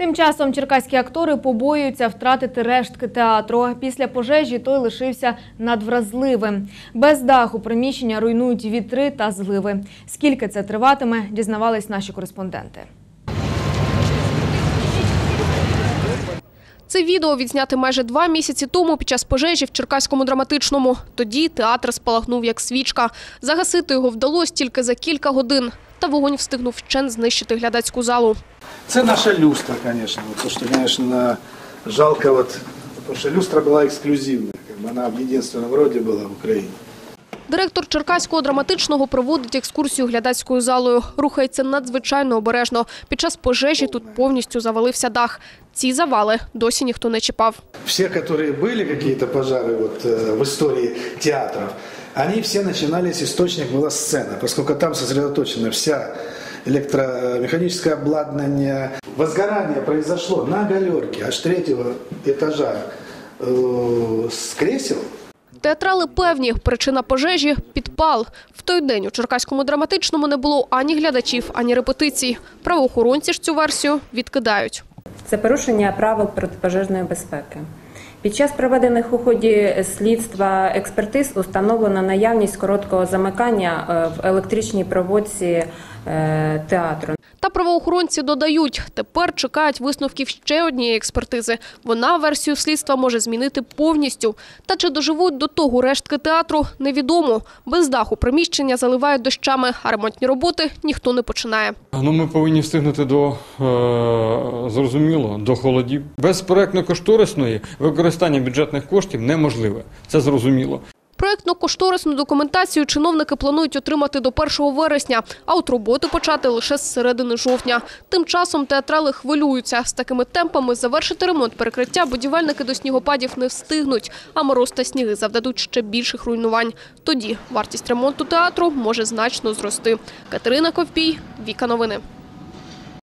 Тим часом черкаські актори побоюються втратити рештки театру. Після пожежі той лишився надвразливим. Без даху приміщення руйнують вітри та зливи. Скільки це триватиме, дізнавались наші кореспонденти. Це відео відзняти майже два місяці тому під час пожежі в Черкаському драматичному. Тоді театр спалахнув як свічка. Загасити його вдалося тільки за кілька годин Та вогонь встигнув вщен знищити глядацьку залу. Це наша люстра, конечно. Вот то, что, конечно, жалко, вот, потому что люстра была эксклюзивная. Как бы она в единственном роде была в Украине. Директор Черкаського драматичного проводить екскурсію глядацькою залою. Рухається надзвичайно обережно. Під час пожежі тут повністю завалився дах. Ці завали досі ніхто не чіпав. Все, которые были какие-то пожары вот, э, в истории театров, они все начинались, источник была сцена, поскольку там сосредоточена вся электромеханическое обладнание. Возгорание произошло на галерке аж третьего этажа э, с кресел. Театрали певні, причина пожежі – підпал. В той день у Черкаському драматичному не було ані глядачів, ані репетицій. Правоохоронці ж цю версію відкидають. Це порушення правил протипожежної безпеки. Під час проведених у ході слідства експертиз установлено наявність короткого замикання е, в електричній проводці е, театру. Та правоохоронці додають, тепер чекають висновків ще однієї експертизи. Вона версію слідства може змінити повністю. Та чи доживуть до того рештки театру, невідомо. Без даху приміщення заливають дощами, а ремонтні роботи ніхто не починає. Ну, ми повинні встигнути до е, зрозуміло до холодів. Без проектно-кошторисної використання бюджетних коштів неможливе. Це зрозуміло. Проєктно-кошторисну документацію чиновники планують отримати до 1 вересня, а от роботи почати лише з середини жовтня. Тим часом театрали хвилюються. З такими темпами завершити ремонт перекриття будівельники до снігопадів не встигнуть, а мороз та сніги завдадуть ще більших руйнувань. Тоді вартість ремонту театру може значно зрости. Катерина Ковпій, Віка Новини.